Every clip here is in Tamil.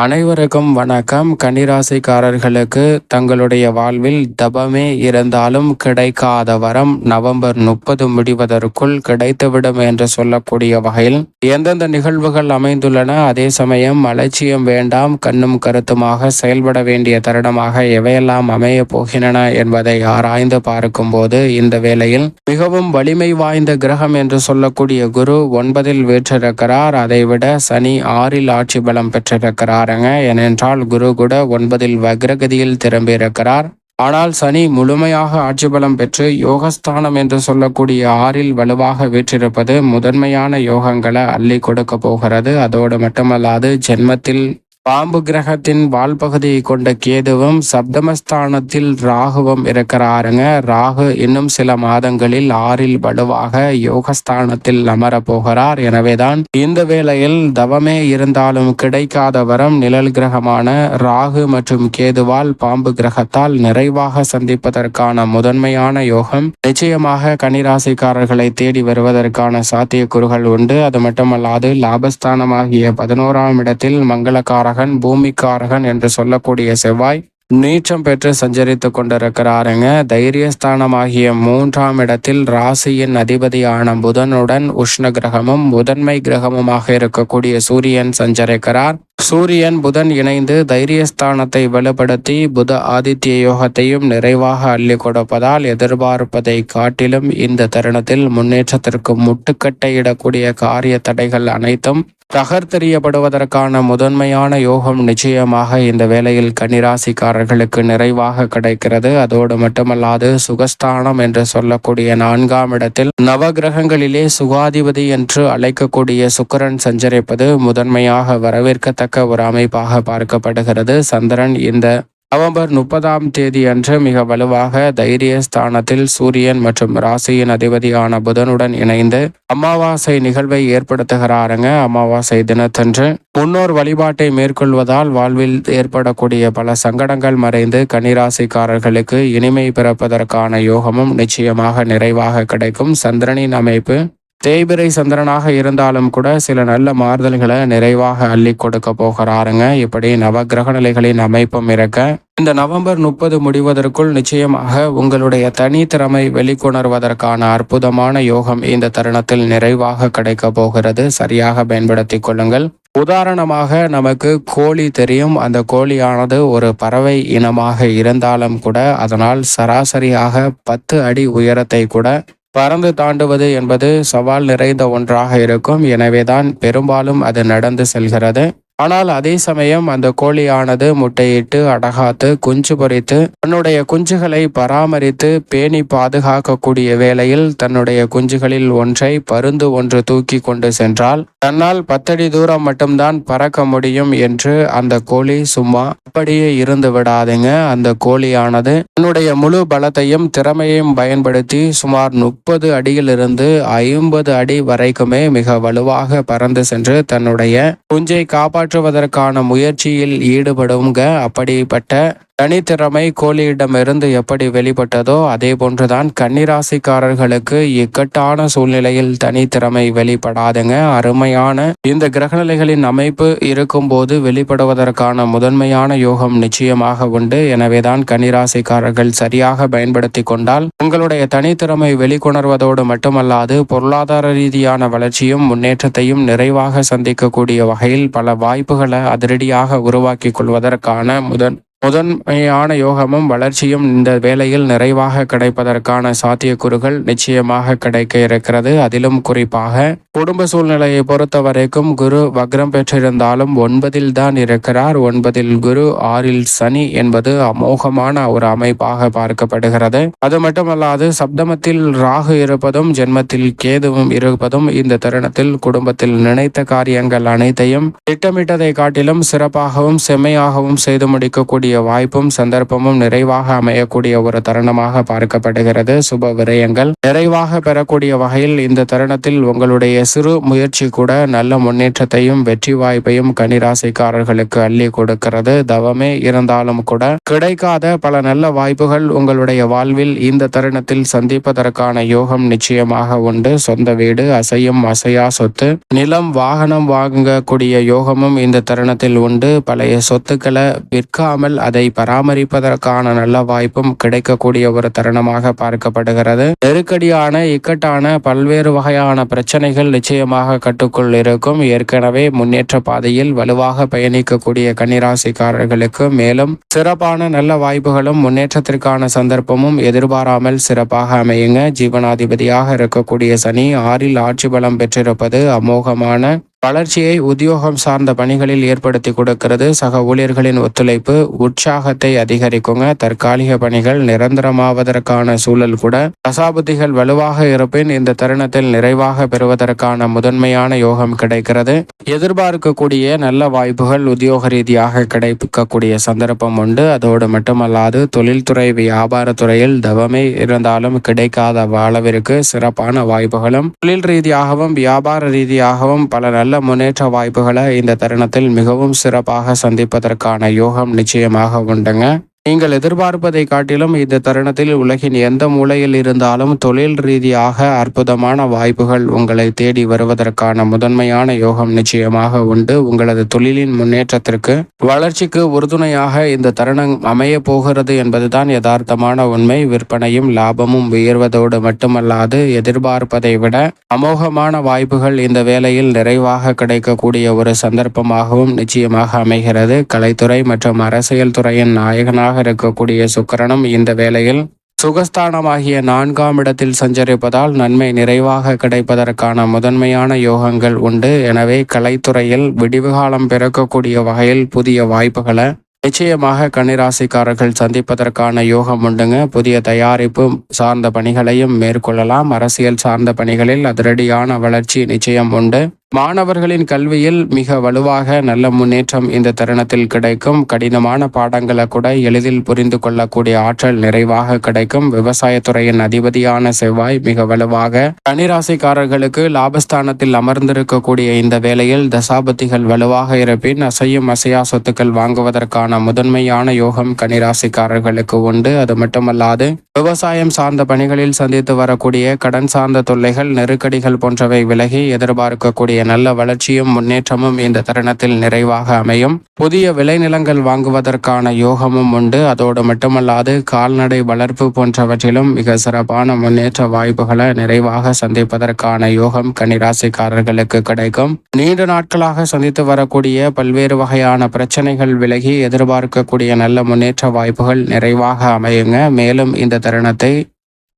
அனைவருக்கும் வணக்கம். கன்னிராசிக்காரர்களுக்கு தங்களுடைய வாழ்வில் தபமே இருந்தாலும் கிடைக்காத வரம் நவம்பர் முப்பது முடிவதற்குள் கிடைத்துவிடும் என்று சொல்லக்கூடிய வகையில் எந்தெந்த நிகழ்வுகள் அமைந்துள்ளன அதே சமயம் அலட்சியம் வேண்டாம் கண்ணும் கருத்துமாக செயல்பட வேண்டிய தருணமாக எவையெல்லாம் அமைய போகின்றன என்பதை ஆராய்ந்து பார்க்கும்போது இந்த வேளையில் மிகவும் வலிமை வாய்ந்த கிரகம் என்று சொல்லக்கூடிய குரு ஒன்பதில் வீற்றிருக்கிறார். அதைவிட சனி ஆறில் ஆட்சி பலம் பெற்றிருக்கிறார். பாருங்க. ஏனென்றால் குரு கூட ஒன்பதில் வக்ரகதியில் திரும்பியிருக்கிறார் ஆனால் சனி முழுமையாக ஆட்சி பலம் பெற்று யோகஸ்தானம் என்று சொல்லக்கூடிய ஆறில் வலுவாக வீற்றிருப்பது முதன்மையான யோகங்களை அள்ளி கொடுக்க போகிறது. அதோடு மட்டுமல்லாது ஜென்மத்தில் பாம்பு கிரகத்தின் பகுதியை கொண்ட கேதுவும் சப்தமஸ்தானத்தில் ராகுவும் இருக்கிறாருங்க. ராகு இன்னும் சில மாதங்களில் ஆறில் வலுவாக யோகஸ்தானத்தில் அமர போகிறார் எனவேதான் இந்த வேளையில் தவமே இருந்தாலும் கிடைக்காத வரம் நிழல் கிரகமான ராகு மற்றும் கேதுவால் பாம்பு கிரகத்தால் நிறைவாக சந்திப்பதற்கான முதன்மையான யோகம் நிச்சயமாக கனிராசிக்காரர்களை தேடி வருவதற்கான சாத்தியக்கூறுகள் உண்டு. அது மட்டுமல்லாது லாபஸ்தானமாகிய பதினோராம் இடத்தில் மங்களக்காரக காரகன் பூமிக்காரகன் என்று சொல்லக்கூடிய செவ்வாய் நீச்சம் பெற்று சஞ்சரித்து கொண்டிருக்கிறாருங்க. தைரியஸ்தானமாகிய மூன்றாம் இடத்தில் ராசியின் அதிபதியான புதனுடன் உஷ்ண கிரகமும் முதன்மை கிரகமுமாக இருக்கக்கூடிய சூரியன் சஞ்சரிக்கிறார். சூரியன் புதன் இணைந்து தைரியஸ்தானத்தை வலுப்படுத்தி புத ஆதித்ய யோகத்தையும் நிறைவாக அள்ளி கொடுப்பதால் எதிர்பார்ப்பதை காட்டிலும் இந்த தருணத்தில் முன்னேற்றத்திற்கு முட்டுக்கட்டையிடக்கூடிய காரிய தடைகள் அனைத்தும் தகர்த்தெறியப்படுவதற்கான முதன்மையான யோகம் நிச்சயமாக இந்த வேளையில் கன்னிராசிக்காரர்களுக்கு நிறைவாக கிடைக்கிறது. அதோடு மட்டுமல்லாது சுகஸ்தானம் என்று சொல்லக்கூடிய நான்காம் இடத்தில் நவகிரகங்களிலே சுகாதிபதி என்று அழைக்கக்கூடிய சுக்கரன் சஞ்சரிப்பது முதன்மையாக வரவேற்கத்தக்க ஒரு அமைப்பாக பார்க்கப்படுகிறது. சந்திரன் இந்த நவம்பர் முப்பதாம் தேதி அன்று மிக வலுவாக தைரிய ஸ்தானத்தில் சூரியன் மற்றும் ராசியின் அதிபதியான புதனுடன் இணைந்து அமாவாசை நிகழ்வை ஏற்படுத்துகிறாருங்க. அமாவாசை தினத்தன்று முன்னோர் வழிபாட்டை மேற்கொள்வதால் வாழ்வில் ஏற்படக்கூடிய பல சங்கடங்கள் மறைந்து கன்னிராசிக்காரர்களுக்கு இனிமை பிறப்பதற்கான யோகமும் நிச்சயமாக நிறைவாக கிடைக்கும். சந்திரனின் அமைப்பு தேய்பிரை சந்திரனாக இருந்தாலும் கூட சில நல்ல மாறுதல்களை நிறைவாக அள்ளி கொடுக்க போகிறாருங்க. இப்படி நவகிரக நிலைகளின் அமைப்பும் இருக்க இந்த நவம்பர் முப்பது முடிவதற்குள் நிச்சயமாக உங்களுடைய தனித்திறமை வெளிக்கொணர்வதற்கான அற்புதமான யோகம் இந்த தருணத்தில் நிறைவாக கிடைக்க போகிறது. சரியாக பயன்படுத்திக் கொள்ளுங்கள். உதாரணமாக நமக்கு கோழி தெரியும். அந்த கோழியானது ஒரு பறவை இனமாக இருந்தாலும் கூட அதனால் சராசரியாக பத்து அடி உயரத்தை கூட பறந்து தாண்டுவது என்பது சவால் நிறைந்த ஒன்றாக இருக்கும். எனவேதான் பெரும்பாலும் அது நடந்து செல்கிறது. ஆனால் அதே சமயம் அந்த கோழியானது முட்டையிட்டு அடகாத்து குஞ்சு பொறித்து தன்னுடைய குஞ்சுகளை பராமரித்து பேணி பாதுகாக்கக்கூடிய வேளையில் தன்னுடைய குஞ்சுகளில் ஒன்றை பருந்து ஒன்று தூக்கி கொண்டு சென்றால் தன்னால் பத்தடி தூரம் மட்டும்தான் பறக்க முடியும் என்று அந்த கோழி சும்மா அப்படியே இருந்து விடாதுங்க. அந்த கோழியானது தன்னுடைய முழு பலத்தையும் திறமையையும் பயன்படுத்தி சுமார் முப்பது அடியிலிருந்து ஐம்பது அடி வரைக்குமே மிக வலுவாக பறந்து சென்று தன்னுடைய குஞ்சை காப்பாற்ற காப்பாற்றுவதற்கான முயற்சியில் ஈடுபடுங்க. அப்படிப்பட்ட தனித்திறமை கோழியிடமிருந்து எப்படி வெளிப்பட்டதோ அதே போன்றுதான் கன்னிராசிக்காரர்களுக்கு இக்கட்டான சூழ்நிலையில் தனித்திறமை வெளிப்படாதுங்க. அருமையான இந்த கிரகநிலைகளின் அமைப்பு இருக்கும்போது வெளிப்படுவதற்கான முதன்மையான யோகம் நிச்சயமாக உண்டு. எனவேதான் கன்னிராசிக்காரர்கள் சரியாக பயன்படுத்தி கொண்டால் உங்களுடைய தனித்திறமை வெளிக்கொணர்வதோடு மட்டுமல்லாது பொருளாதார ரீதியான வளர்ச்சியும் முன்னேற்றத்தையும் நிறைவாக சந்திக்கக்கூடிய வகையில் பல வாய்ப்புகளை அதிரடியாக உருவாக்கி கொள்வதற்கான முதன் முதன்மையான யோகமும் வளர்ச்சியும் இந்த வேளையில் நிறைவாக கிடைப்பதற்கான சாத்தியக்கூறுகள் நிச்சயமாக கிடைக்க இருக்கிறது. அதிலும் குறிப்பாக குடும்ப சூழ்நிலையை பொறுத்த வரைக்கும் குரு வக்ரம் பெற்றிருந்தாலும் ஒன்பதில் தான் இருக்கிறார். ஒன்பதில் குரு ஆறில் சனி என்பது அமோகமான ஒரு அமைப்பாக பார்க்கப்படுகிறது. அது மட்டுமல்லாது சப்தமத்தில் ராகு இருப்பதும் ஜென்மத்தில் கேதுவும் இருப்பதும் இந்த தருணத்தில் குடும்பத்தில் நினைத்த காரியங்கள் அனைத்தையும் திட்டமிட்டதை காட்டிலும் சிறப்பாகவும் செம்மையாகவும் செய்து முடிக்கக்கூடிய வாய்ப்பும் சந்தர்ப்பமும் நிறைவாக அமையக்கூடிய ஒரு தருணமாக பார்க்கப்படுகிறது. சுப விரயங்கள் நிறைவாக பெறக்கூடிய வகையில் இந்த தருணத்தில் உங்களுடைய சிறு முயற்சி கூட நல்ல முன்னேற்றத்தையும் வெற்றி வாய்ப்பையும் கனிராசிக்காரர்களுக்கு அள்ளி கொடுக்கிறது. தவமே இருந்தாலும் கூட கிடைக்காத பல நல்ல வாய்ப்புகள் உங்களுடைய வாழ்வில் இந்த தருணத்தில் சந்திப்பதற்கான யோகம் நிச்சயமாக உண்டு. சொந்த வீடு அசையும் அசையா சொத்து நிலம் வாகனம் வாங்கக்கூடிய யோகமும் இந்த தருணத்தில் உண்டு. பழைய சொத்துக்களை விற்காமல் அதை பராமரிப்பதற்கான நல்ல வாய்ப்பும் கிடைக்கக்கூடிய ஒரு தருணமாக பார்க்கப்படுகிறது. நெருக்கடியான இக்கட்டான பல்வேறு வகையான பிரச்சனைகள் நிச்சயமாக கட்டுக்குள் இருக்கும். ஏற்கனவே முன்னேற்ற பாதையில் வலுவாக பயணிக்கக்கூடிய கன்னிராசிக்காரர்களுக்கு மேலும் சிறப்பான நல்ல வாய்ப்புகளும் முன்னேற்றத்திற்கான சந்தர்ப்பமும் எதிர்பாராமல் சிறப்பாக அமையுங்க. ஜீவனாதிபதியாக இருக்கக்கூடிய சனி ஆறில் ஆட்சி பலம் பெற்றிருப்பது அமோகமான வளர்ச்சியை உத்தியோகம் சார்ந்த பணிகளில் ஏற்படுத்தி கொடுக்கிறது. சக ஊழியர்களின் ஒத்துழைப்பு உற்சாகத்தை அதிகரிக்குங்க. தற்காலிக பணிகள் நிரந்தரமாவதற்கான சூழல் கூட. தசாபுத்திகள் வலுவாக இருப்பின் இந்த தருணத்தில் நிறைவாக பெறுவதற்கான முதன்மையான யோகம் கிடைக்கிறது. எதிர்பார்க்கக்கூடிய நல்ல வாய்ப்புகள் உத்தியோக ரீதியாக கிடைக்கக்கூடிய சந்தர்ப்பம் உண்டு. அதோடு மட்டுமல்லாது தொழில்துறை வியாபாரத்துறையில் தவமே இருந்தாலும் கிடைக்காத அளவிற்கு சிறப்பான வாய்ப்புகளும் தொழில் ரீதியாகவும் வியாபார ரீதியாகவும் பல நல்ல முன்னேற்ற வாய்ப்புகளை இந்த தருணத்தில் மிகவும் சிறப்பாக சந்திப்பதற்கான யோகம் நிச்சயமாக உண்டுங்க. நீங்கள் எதிர்பார்ப்பதை காட்டிலும் இந்த தருணத்தில் உலகின் எந்த மூலையில் இருந்தாலும் தொழில் ரீதியாக அற்புதமான வாய்ப்புகள் உங்களை தேடி வருவதற்கான முதன்மையான யோகம் நிச்சயமாக உண்டு. உங்களது தொழிலின் முன்னேற்றத்திற்கு வளர்ச்சிக்கு உறுதுணையாக இந்த தருணம் அமைய போகிறது என்பதுதான் யதார்த்தமான உண்மை. விற்பனையும் லாபமும் உயர்வதோடு மட்டுமல்லாது எதிர்பார்ப்பதை விட அமோகமான வாய்ப்புகள் இந்த வேளையில் நிறைவாக கிடைக்கக்கூடிய ஒரு சந்தர்ப்பமாகவும் நிச்சயமாக அமைகிறது. கலைத்துறை மற்றும் அரசியல் துறையின் நாயகனாக இருக்கக்கூடிய சுக்கரனும் இந்த வேளையில் சுகஸ்தானமாகிய நான்காம் இடத்தில் சஞ்சரிப்பதால் நன்மை நிறைவாக கிடைப்பதற்கான முதன்மையான யோகங்கள் உண்டு. எனவே கலைத்துறையில் விடிவு காலம் பிறக்கக்கூடிய வகையில் புதிய வாய்ப்புகளை நிச்சயமாக கன்னிராசிக்காரர்கள் சந்திப்பதற்கான யோகம் உண்டுங்க. புதிய தயாரிப்பு சார்ந்த பணிகளையும் மேற்கொள்ளலாம். அரசியல் சார்ந்த பணிகளில் அதிரடியான வளர்ச்சி நிச்சயம் உண்டு. மாணவர்களின் கல்வியில் மிக வலுவாக நல்ல முன்னேற்றம் இந்த தருணத்தில் கிடைக்கும். கடினமான பாடங்களை கூட எளிதில் புரிந்து கொள்ளக்கூடிய ஆற்றல் நிறைவாக கிடைக்கும். விவசாயத்துறையின் அதிபதியான செவ்வாய் மிக வலுவாக. கனிராசிக்காரர்களுக்கு லாபஸ்தானத்தில் அமர்ந்திருக்கக்கூடிய இந்த வேளையில் தசாபத்திகள் வலுவாக இருப்பின் அசையும் அசையா சொத்துக்கள் வாங்குவதற்கான முதன்மையான யோகம் கனிராசிக்காரர்களுக்கு உண்டு. அது மட்டுமல்லாது விவசாயம் சார்ந்த பணிகளில் சந்தித்து வரக்கூடிய கடன் சார்ந்த தொல்லைகள் நெருக்கடிகள் போன்றவை விலகி எதிர்பார்க்கக்கூடிய நல்ல வளர்ச்சியும் முன்னேற்றமும் இந்த தருணத்தில் நிறைவாக அமையும். புதிய விளைநிலங்கள் வாங்குவதற்கான யோகமும் உண்டு. அதோடு மட்டுமல்லாது கால்நடை வளர்ப்பு போன்றவற்றிலும் மிக சிறப்பான முன்னேற்ற வாய்ப்புகளை நிறைவாக சந்திப்பதற்கான யோகம் கன்னிராசிக்காரர்களுக்கு கிடைக்கும். நீண்ட நாட்களாக சந்தித்து வரக்கூடிய பல்வேறு வகையான பிரச்சனைகள் விலகி எதிர்பார்க்கக்கூடிய நல்ல முன்னேற்ற வாய்ப்புகள் நிறைவாக அமையுங்க. மேலும் இந்த தருணத்தை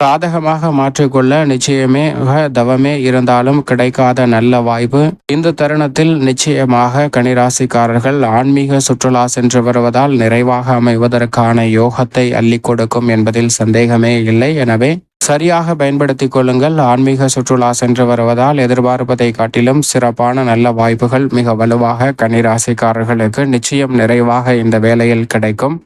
சாதகமாக மாற்றிக்கொள்ள நிச்சயமே தவமே இருந்தாலும் கிடைக்காத நல்ல வாய்ப்பு. இந்த தருணத்தில் நிச்சயமாக கனிராசிக்காரர்கள் ஆன்மீக சுற்றுலா சென்று வருவதால் நிறைவாக அமைவதற்கான யோகத்தை அள்ளி கொடுக்கும் என்பதில் சந்தேகமே இல்லை. எனவே சரியாக பயன்படுத்திக் கொள்ளுங்கள். ஆன்மீக சுற்றுலா சென்று வருவதால் எதிர்பார்ப்பதை காட்டிலும் சிறப்பான நல்ல வாய்ப்புகள் மிக வலுவாக கன்னிராசிக்காரர்களுக்கு நிச்சயம் நிறைவாக இந்த வேலையில் கிடைக்கும்.